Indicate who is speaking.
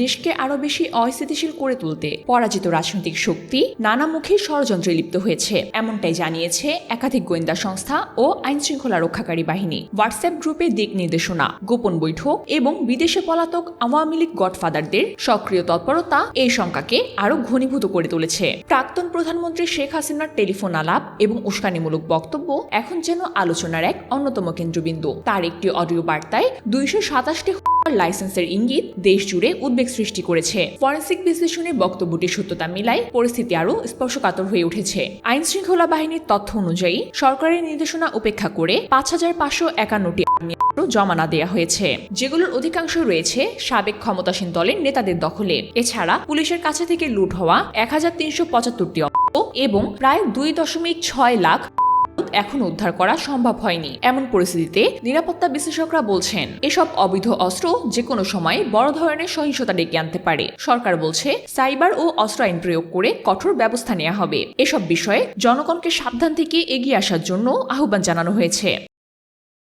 Speaker 1: দেশকে আরও বেশি অস্থিতিশীল করে তুলতে পরাজিত রাজনৈতিক শক্তি নানামুখী ষড়যন্ত্রে লিপ্ত হয়েছে। এমনটাই জানিয়েছে একাধিক গোয়েন্দা সংস্থা ও আইন শৃঙ্খলা রক্ষাকারী বাহিনী। হোয়াটসঅ্যাপ গ্রুপে দিক নির্দেশনা, গোপন বৈঠক এবং বিদেশে পলাতক আওয়ামী লীগ গডফাদারদের সক্রিয় তৎপরতা এই শঙ্কাকে আরও ঘনীভূত করে তুলেছে। প্রাক্তন প্রধানমন্ত্রী শেখ হাসিনার টেলিফোন আলাপ এবং উস্কানিমূলক বক্তব্য এখন যেন আলোচনার এক অন্যতম কেন্দ্রবিন্দু। তার একটি অডিও বার্তায় দুইশো সাতাশটি লাইসেন্সের ইঙ্গিত দেশ জুড়ে উদ্বেগ সৃষ্টি করেছে। ফরেন্সিক বিশ্লেষণে বক্তব্যটির সত্যতা মিলায় পরিস্থিতি আরও স্পর্শকাতর হয়ে উঠেছে। আইন শৃঙ্খলা বাহিনীর তথ্য অনুযায়ী, সরকারের নির্দেশনা উপেক্ষা করে পাঁচ হাজার পাঁচশো একান্নটি জমা না দেওয়া হয়েছে। যেগুলোর অধিকাংশ রয়েছে সাবেক ক্ষমতাসীন দলের নেতাদের দখলে। এছাড়া পুলিশের কাছে থেকে লুট হওয়া এক হাজার তিনশো পঁচাত্তরটি এবং প্রায় দুই দশমিক ছয় লাখ এখন উদ্ধার করা সম্ভব হয়নি। এমন পরিস্থিতিতে নিরাপত্তা বিশ্লেষকরা বলছেন, এসব অবৈধ অস্ত্র যে কোনো সময় বড় ধরনের সহিংসতা ডেকে আনতে পারে। সরকার বলছে, সাইবার ও অস্ত্র আইন প্রয়োগ করে কঠোর ব্যবস্থা নেওয়া হবে। এসব বিষয়ে জনগণকে সাবধান থেকে এগিয়ে আসার জন্য আহ্বান জানানো হয়েছে।